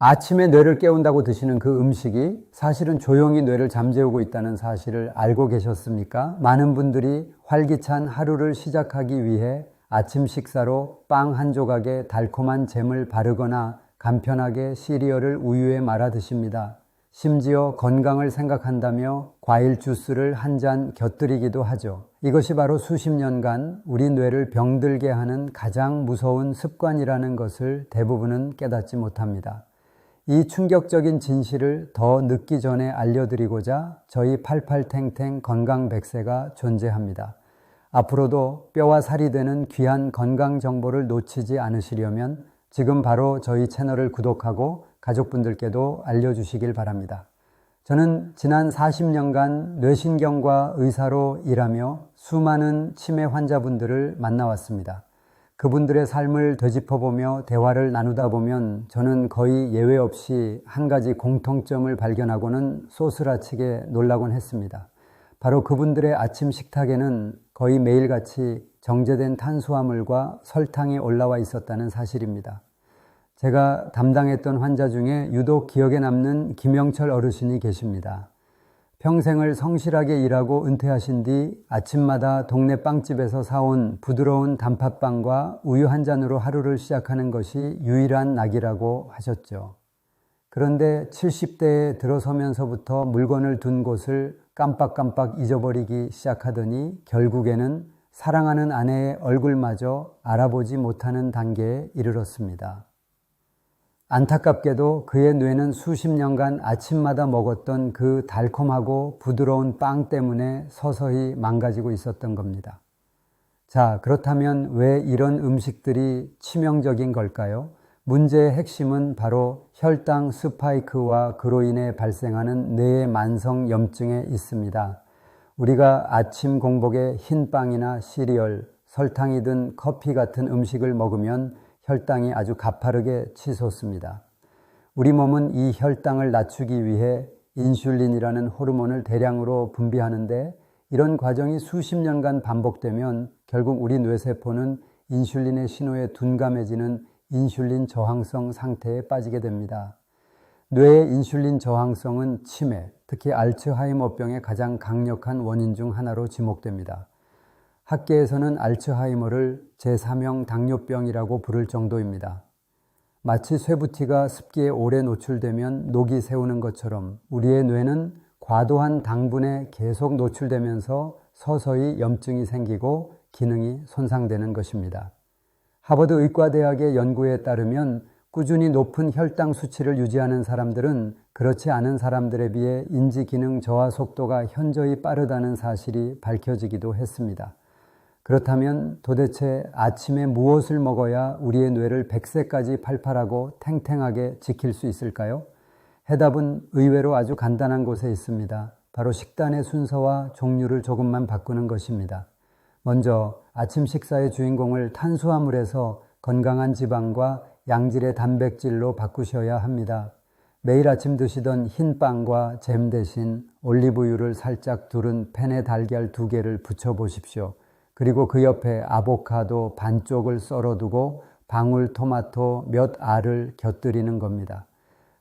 아침에 뇌를 깨운다고 드시는 그 음식이 사실은 조용히 뇌를 잠재우고 있다는 사실을 알고 계셨습니까? 많은 분들이 활기찬 하루를 시작하기 위해 아침 식사로 빵 한 조각에 달콤한 잼을 바르거나 간편하게 시리얼을 우유에 말아 드십니다. 심지어 건강을 생각한다며 과일 주스를 한 잔 곁들이기도 하죠. 이것이 바로 수십 년간 우리 뇌를 병들게 하는 가장 무서운 습관이라는 것을 대부분은 깨닫지 못합니다. 이 충격적인 진실을 더 늦기 전에 알려드리고자 저희 88탱탱 건강 백세가 존재합니다. 앞으로도 뼈와 살이 되는 귀한 건강 정보를 놓치지 않으시려면 지금 바로 저희 채널을 구독하고 가족분들께도 알려주시길 바랍니다. 저는 지난 40년간 뇌신경과 의사로 일하며 수많은 치매 환자분들을 만나왔습니다. 그분들의 삶을 되짚어보며 대화를 나누다 보면 저는 거의 예외 없이 한 가지 공통점을 발견하고는 소스라치게 놀라곤 했습니다. 바로 그분들의 아침 식탁에는 거의 매일같이 정제된 탄수화물과 설탕이 올라와 있었다는 사실입니다. 제가 담당했던 환자 중에 유독 기억에 남는 김영철 어르신이 계십니다. 평생을 성실하게 일하고 은퇴하신 뒤 아침마다 동네 빵집에서 사온 부드러운 단팥빵과 우유 한 잔으로 하루를 시작하는 것이 유일한 낙이라고 하셨죠. 그런데 70대에 들어서면서부터 물건을 둔 곳을 깜빡깜빡 잊어버리기 시작하더니 결국에는 사랑하는 아내의 얼굴마저 알아보지 못하는 단계에 이르렀습니다. 안타깝게도 그의 뇌는 수십 년간 아침마다 먹었던 그 달콤하고 부드러운 빵 때문에 서서히 망가지고 있었던 겁니다. 자, 그렇다면 왜 이런 음식들이 치명적인 걸까요? 문제의 핵심은 바로 혈당 스파이크와 그로 인해 발생하는 뇌의 만성 염증에 있습니다. 우리가 아침 공복에 흰 빵이나 시리얼, 설탕이 든 커피 같은 음식을 먹으면 혈당이 아주 가파르게 치솟습니다. 우리 몸은 이 혈당을 낮추기 위해 인슐린이라는 호르몬을 대량으로 분비하는데 이런 과정이 수십 년간 반복되면 결국 우리 뇌세포는 인슐린의 신호에 둔감해지는 인슐린 저항성 상태에 빠지게 됩니다. 뇌의 인슐린 저항성은 치매, 특히 알츠하이머병의 가장 강력한 원인 중 하나로 지목됩니다. 학계에서는 알츠하이머를 제3형 당뇨병이라고 부를 정도입니다. 마치 쇠부티가 습기에 오래 노출되면 녹이 세우는 것처럼 우리의 뇌는 과도한 당분에 계속 노출되면서 서서히 염증이 생기고 기능이 손상되는 것입니다. 하버드 의과대학의 연구에 따르면 꾸준히 높은 혈당 수치를 유지하는 사람들은 그렇지 않은 사람들에 비해 인지 기능 저하 속도가 현저히 빠르다는 사실이 밝혀지기도 했습니다. 그렇다면 도대체 아침에 무엇을 먹어야 우리의 뇌를 100세까지 팔팔하고 탱탱하게 지킬 수 있을까요? 해답은 의외로 아주 간단한 곳에 있습니다. 바로 식단의 순서와 종류를 조금만 바꾸는 것입니다. 먼저 아침 식사의 주인공을 탄수화물에서 건강한 지방과 양질의 단백질로 바꾸셔야 합니다. 매일 아침 드시던 흰 빵과 잼 대신 올리브유를 살짝 두른 팬에 달걀 두 개를 붙여 보십시오. 그리고 그 옆에 아보카도 반쪽을 썰어두고 방울토마토 몇 알을 곁들이는 겁니다.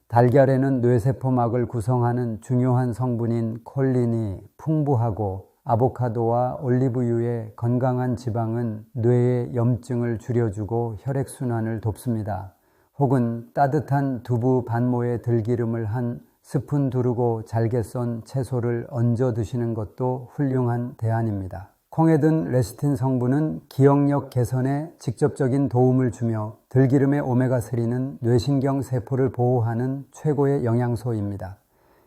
달걀에는 뇌세포막을 구성하는 중요한 성분인 콜린이 풍부하고 아보카도와 올리브유의 건강한 지방은 뇌의 염증을 줄여주고 혈액순환을 돕습니다. 혹은 따뜻한 두부 반모에 들기름을 한 스푼 두르고 잘게 썬 채소를 얹어 드시는 것도 훌륭한 대안입니다. 콩에 든 레시틴 성분은 기억력 개선에 직접적인 도움을 주며 들기름의 오메가3는 뇌신경 세포를 보호하는 최고의 영양소입니다.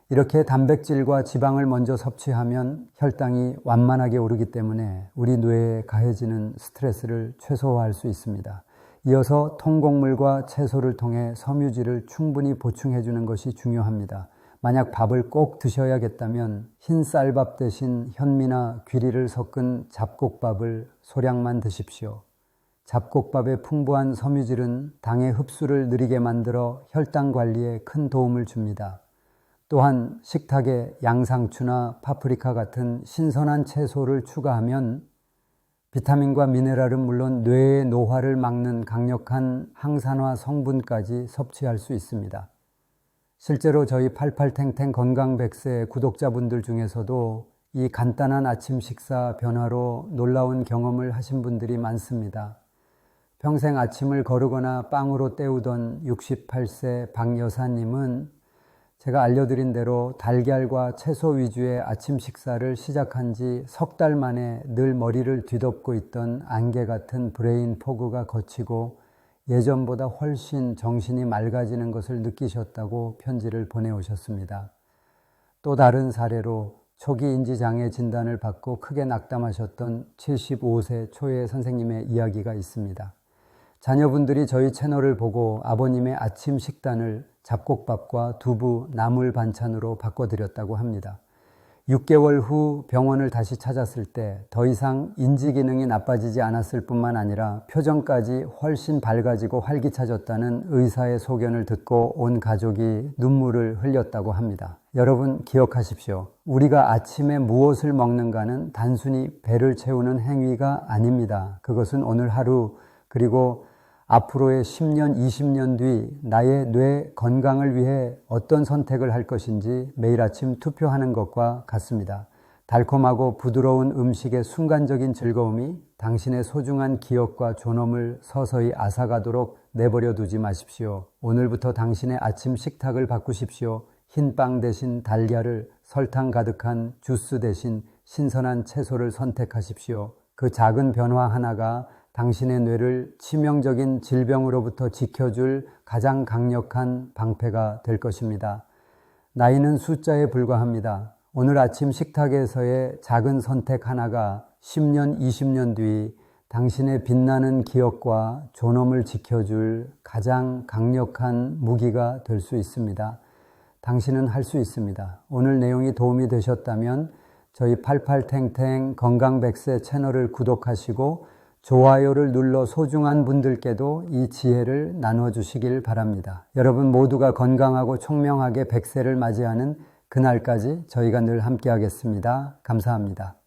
이렇게 단백질과 지방을 먼저 섭취하면 혈당이 완만하게 오르기 때문에 우리 뇌에 가해지는 스트레스를 최소화할 수 있습니다. 이어서 통곡물과 채소를 통해 섬유질을 충분히 보충해 주는 것이 중요합니다. 만약 밥을 꼭 드셔야겠다면 흰 쌀밥 대신 현미나 귀리를 섞은 잡곡밥을 소량만 드십시오. 잡곡밥의 풍부한 섬유질은 당의 흡수를 느리게 만들어 혈당 관리에 큰 도움을 줍니다. 또한 식탁에 양상추나 파프리카 같은 신선한 채소를 추가하면 비타민과 미네랄은 물론 뇌의 노화를 막는 강력한 항산화 성분까지 섭취할 수 있습니다. 실제로 저희 88탱탱 건강백세 구독자분들 중에서도 이 간단한 아침 식사 변화로 놀라운 경험을 하신 분들이 많습니다. 평생 아침을 거르거나 빵으로 때우던 68세 박 여사님은 제가 알려드린 대로 달걀과 채소 위주의 아침 식사를 시작한 지 석 달 만에 늘 머리를 뒤덮고 있던 안개 같은 브레인 포그가 거치고 예전보다 훨씬 정신이 맑아지는 것을 느끼셨다고 편지를 보내오셨습니다. 또 다른 사례로 초기 인지장애 진단을 받고 크게 낙담하셨던 75세 초의 선생님의 이야기가 있습니다. 자녀분들이 저희 채널을 보고 아버님의 아침 식단을 잡곡밥과 두부, 나물 반찬으로 바꿔드렸다고 합니다. 6개월 후 병원을 다시 찾았을 때 더 이상 인지 기능이 나빠지지 않았을 뿐만 아니라 표정까지 훨씬 밝아지고 활기차졌다는 의사의 소견을 듣고 온 가족이 눈물을 흘렸다고 합니다. 여러분 기억하십시오. 우리가 아침에 무엇을 먹는가는 단순히 배를 채우는 행위가 아닙니다. 그것은 오늘 하루 그리고 앞으로의 10년, 20년 뒤 나의 뇌 건강을 위해 어떤 선택을 할 것인지 매일 아침 투표하는 것과 같습니다. 달콤하고 부드러운 음식의 순간적인 즐거움이 당신의 소중한 기억과 존엄을 서서히 앗아가도록 내버려 두지 마십시오. 오늘부터 당신의 아침 식탁을 바꾸십시오. 흰 빵 대신 달걀을 설탕 가득한 주스 대신 신선한 채소를 선택하십시오. 그 작은 변화 하나가 당신의 뇌를 치명적인 질병으로부터 지켜줄 가장 강력한 방패가 될 것입니다. 나이는 숫자에 불과합니다. 오늘 아침 식탁에서의 작은 선택 하나가 10년, 20년 뒤 당신의 빛나는 기억과 존엄을 지켜줄 가장 강력한 무기가 될 수 있습니다. 당신은 할 수 있습니다. 오늘 내용이 도움이 되셨다면 저희 88탱탱 건강백세 채널을 구독하시고 좋아요를 눌러 소중한 분들께도 이 지혜를 나눠주시길 바랍니다. 여러분 모두가 건강하고 총명하게 백세를 맞이하는 그날까지 저희가 늘 함께하겠습니다. 감사합니다.